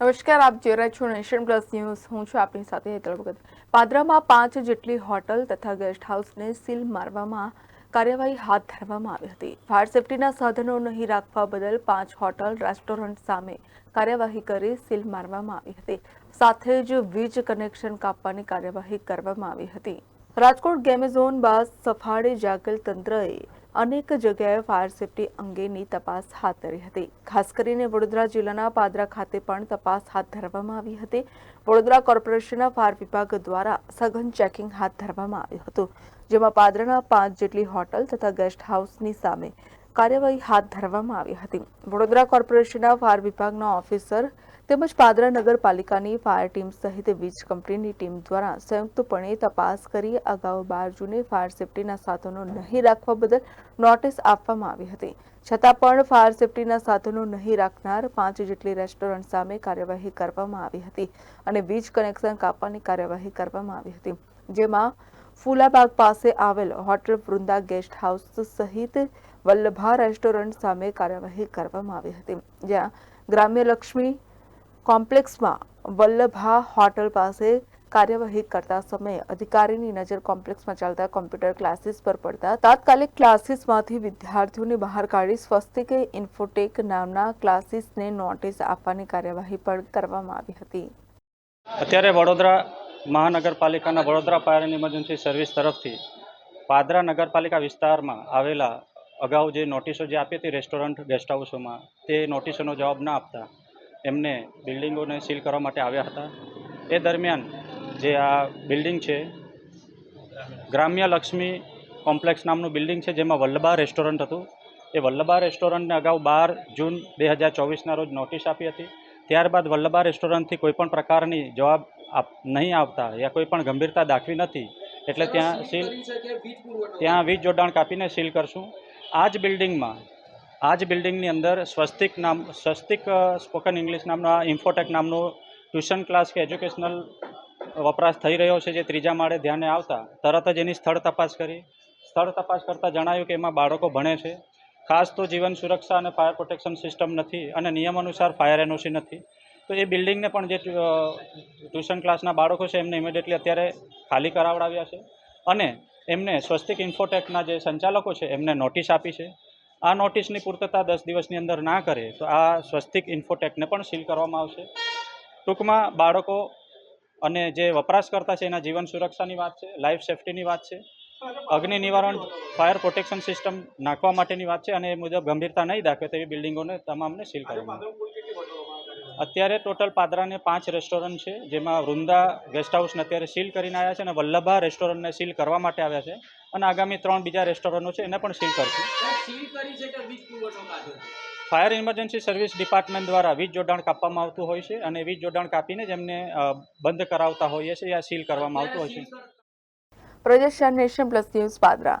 નમસ્કાર, આપ જોઈ રહ્યા છો નેશન પ્લસ ન્યૂઝ. હું છું આપની સાથે હેતલ ભગત. પાદરામાં પાંચ જેટલી હોટલ તથા ગેસ્ટ હાઉસને સીલ મારવામાં કાર્યવાહી હાથ ધરવામાં આવી હતી. ફાયર સેફટીના સાધનો નહીં રાખવા બદલ પાંચ હોટલ રેસ્ટોરન્ટ સામે કાર્યવાહી કરી સીલ મારવામાં આવી હતી. સાથે જ વીજ કનેક્શન કાપવાની કાર્યવાહી કરવામાં આવી હતી. રાજકોટ ગેમેઝોન બાદ સફાળે જાગેલ તંત્રએ અનેક જગ્યાએ ફાયર સેફટી અંગેની તપાસ હાથ ધરી હતી. ખાસ કરીને વડોદરા જિલ્લાના પાદરા ખાતે પણ તપાસ હાથ ધરવામાં આવી હતી. વડોદરા કોર્પોરેશનના ફાયર વિભાગ દ્વારા સઘન ચેકિંગ હાથ ધરવામાં આવ્યું હતું, જેમાં પાદરાના પાંચ જેટલી હોટલ તથા ગેસ્ટ હાઉસની સામે કાર્યવાહી હાથ ધરવામાં આવી હતી. વડોદરા કોર્પોરેશનના ફાયર વિભાગના ઓફિસર તેમજ પાદરા નગરપાલિકાની ફાયર ટીમ સહિત વીજ કંપનીની ટીમ દ્વારા સંયુક્તપણે તપાસ કરી અગાઉ બાર જૂને ફાયર સેફટીના સાધનો નહીં રાખવા બદલ નોટિસ આપવામાં આવી હતી. છતાં પણ ફાયર સેફટીના સાધનો નહીં રાખનાર પાંચ જેટલી રેસ્ટોરન્ટ સામે કાર્યવાહી કરવામાં આવી હતી અને વીજ કનેક્શન કાપવાની કાર્યવાહી કરવામાં આવી હતી. જેમાં ફૂલાબાગ પાસે આવેલ હોટેલ વૃંદા ગેસ્ટ હાઉસ સહિત વલ્લભા રેસ્ટોરન્ટ સામે કાર્યવાહી કરવામાં આવી હતી, જ્યાં ગ્રામ્ય લક્ષ્મી કોમ્પ્લેક્સમાં વલ્લભા હોટલ પાસે કાર્યવાહી કરતા સમયે અધિકારીની નજર કોમ્પ્લેક્સમાં ચાલતા કોમ્પ્યુટર ક્લાસીસ પર પડતા તાત્કાલિક ક્લાસીસમાંથી વિદ્યાર્થીઓને બહાર કાઢી સ્વસ્તિક ઇન્ફોટેક નામના ક્લાસીસને નોટિસ આપવાની કાર્યવાહી પણ કરવામાં આવી હતી. અત્યારે વડોદરા મહાનગરપાલિકાના વડોદરા ફાયર એન્ડ સર્વિસ તરફથી પાદરા નગરપાલિકા વિસ્તારમાં આવેલા અગાઉ જે નોટિસો જે આપી હતી રેસ્ટોરન્ટ ગેસ્ટ હાઉસોમાં, તે નોટિસોનો જવાબ ના આપતા એમને બિલ્ડિંગોને સીલ કરવા માટે આવ્યા હતા. એ દરમિયાન જે આ બિલ્ડિંગ છે, ગ્રામ્ય લક્ષ્મી કોમ્પ્લેક્સ નામનું બિલ્ડિંગ છે, જેમાં વલ્લભા રેસ્ટોરન્ટ હતું. એ વલ્લભા રેસ્ટોરન્ટને અગાઉ બાર જૂન બે હજાર ચોવીસના રોજ નોટિસ આપી હતી. ત્યારબાદ વલ્લભા રેસ્ટોરન્ટથી કોઈપણ પ્રકારની જવાબ આપ, નહીં આવતા યા કોઈ પણ ગંભીરતા દાખવી નથી. એટલે ત્યાં સીલ, ત્યાં વીજ જોડાણ કાપીને સીલ કરશું. આ જ બિલ્ડિંગમાં આ જ બિલ્ડિંગની અંદર સ્વસ્તિક નામ, સ્વસ્તિક સ્પોકન ઇંગ્લિશ નામનો ઇન્ફોટેક નામનો ટ્યુશન ક્લાસ કે એજ્યુકેશનલ વપરાશ થઈ રહ્યો છે જે ત્રીજા માળે ધ્યાને આવતા, તરત જ એની સ્થળ તપાસ કરી. સ્થળ તપાસ કરતાં જણાયું કે એમાં બાળકો ભણે છે. ખાસ તો જીવન સુરક્ષા અને ફાયર પ્રોટેક્શન સિસ્ટમ નથી અને નિયમ અનુસાર ફાયર એનઓસી નથી. તો એ બિલ્ડિંગને પણ જે ટ્યુશન ક્લાસના બાળકો છે એમને ઇમિડિયેટલી અત્યારે ખાલી કરાવડાવ્યા છે. અને એમને સ્વસ્તિક ઇન્ફોટેકના જે સંચાલકો છે, એમને નોટિસ આપી છે આ નોટિસની પૂર્તતા દસ દિવસની અંદર ના કરે, તો આ સ્વસ્તિક ઇન્ફોટેકને પણ સીલ કરવામાં આવશે ટૂંકમાં બાળકો અને જે વપરાશકર્તા છે, એના જીવન સુરક્ષાની વાત છે, લાઈફ સેફ્ટીની વાત છે, અગ્નિ નિવારણ, ફાયર પ્રોટેક્શન સિસ્ટમ નાખવા માટેની વાત છે, અને એ મુજબ ગંભીરતા નહીં દાખવે તેવી બિલ્ડિંગોને તમામને સીલ કરવામાં આવે. અત્યારે ટોટલ પાદરાને પાંચ રેસ્ટોરન્ટ છે જેમાં વૃંદા ગેસ્ટ હાઉસને અત્યારે સીલ કરીને આવ્યા છે અને વલ્લભા રેસ્ટોરન્ટને સીલ કરવા માટે આવ્યા છે. અને આગામી ત્રણ બીજા રેસ્ટોરન્ટો છે એને પણ સીલ કરશું. સીલ કરી છે કે વીજ પુરવઠો કાઢ્યો છે? ફાયર ઇમરજન્સી સર્વિસ ડિપાર્ટમેન્ટ દ્વારા વીજ જોડાણ કાપવામાં આવતું હોય છે અને વીજ જોડાણ કાપીને જ એમને બંધ કરાવતા હોઈએ છે યા સીલ કરવામાં આવતું હોય છે. પ્રદેશ નેશન પ્લસ ન્યૂઝ પાદરા.